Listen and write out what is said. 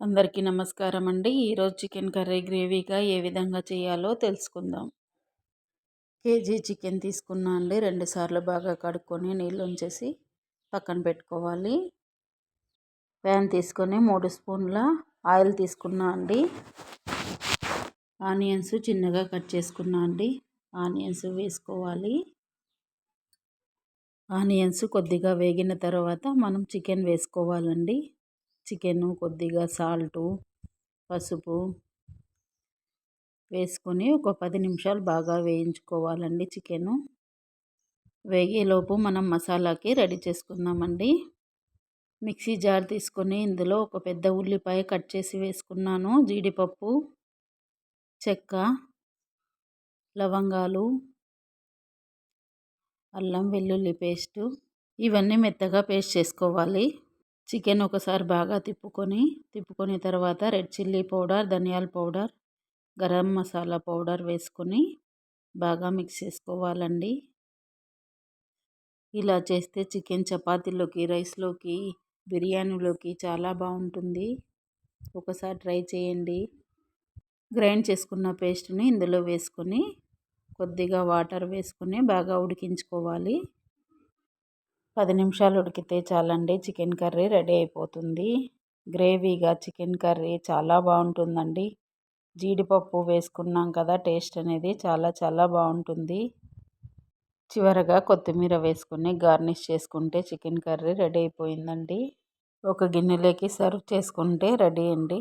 అందరికీ నమస్కారం అండి. ఈరోజు చికెన్ కర్రీ గ్రేవీగా ఏ విధంగా చేయాలో తెలుసుకుందాం. కేజీ చికెన్ తీసుకున్నా అండి. రెండుసార్లు బాగా కడుక్కొని నీళ్ళు ఉంచేసి పక్కన పెట్టుకోవాలి. ప్యాన్ తీసుకొని మూడు స్పూన్ల ఆయిల్ తీసుకున్నా అండి. ఆనియన్స్ చిన్నగా కట్ చేసుకున్నా అండి. ఆనియన్స్ వేసుకోవాలి. ఆనియన్స్ కొద్దిగా వేగిన తర్వాత మనం చికెన్ వేసుకోవాలండి. చికెను కొద్దిగా సాల్టు పసుపు వేసుకొని ఒక పది నిమిషాలు బాగా వేయించుకోవాలండి చికెను. వేగేలోపు మనం మసాలాకి రెడీ చేసుకుందామండి. మిక్సీ జార్ తీసుకొని ఇందులో ఒక పెద్ద ఉల్లిపాయ కట్ చేసి వేసుకున్నాను. జీడిపప్పు చెక్క లవంగాలు అల్లం వెల్లుల్లి పేస్టు ఇవన్నీ మెత్తగా పేస్ట్ చేసుకోవాలి. చికెన్ ఒకసారి బాగా తిప్పుకొని తిప్పుకొని తర్వాత రెడ్ చిల్లీ పౌడర్ ధనియాల పౌడర్ గరం మసాలా పౌడర్ వేసుకొని బాగా మిక్స్ చేసుకోవాలండి. ఇలా చేస్తే చికెన్ చపాతీలోకి రైస్లోకి బిర్యానీలోకి చాలా బాగుంటుంది. ఒకసారి ట్రై చేయండి. గ్రైండ్ చేసుకున్న పేస్ట్ని ఇందులో వేసుకొని కొద్దిగా వాటర్ వేసుకొని బాగా ఉడికించుకోవాలి. పది నిమిషాలు ఉడికితే చాలండి. చికెన్ కర్రీ రెడీ అయిపోతుంది. గ్రేవీగా చికెన్ కర్రీ చాలా బాగుంటుందండి. జీడిపప్పు వేసుకున్నాం కదా టేస్ట్ అనేది చాలా చాలా బాగుంటుంది. చివరగా కొత్తిమీర వేసుకుని గార్నిష్ చేసుకుంటే చికెన్ కర్రీ రెడీ అయిపోయిందండి. ఒక గిన్నెలోకి సర్వ్ చేసుకుంటే రెడీ అండి.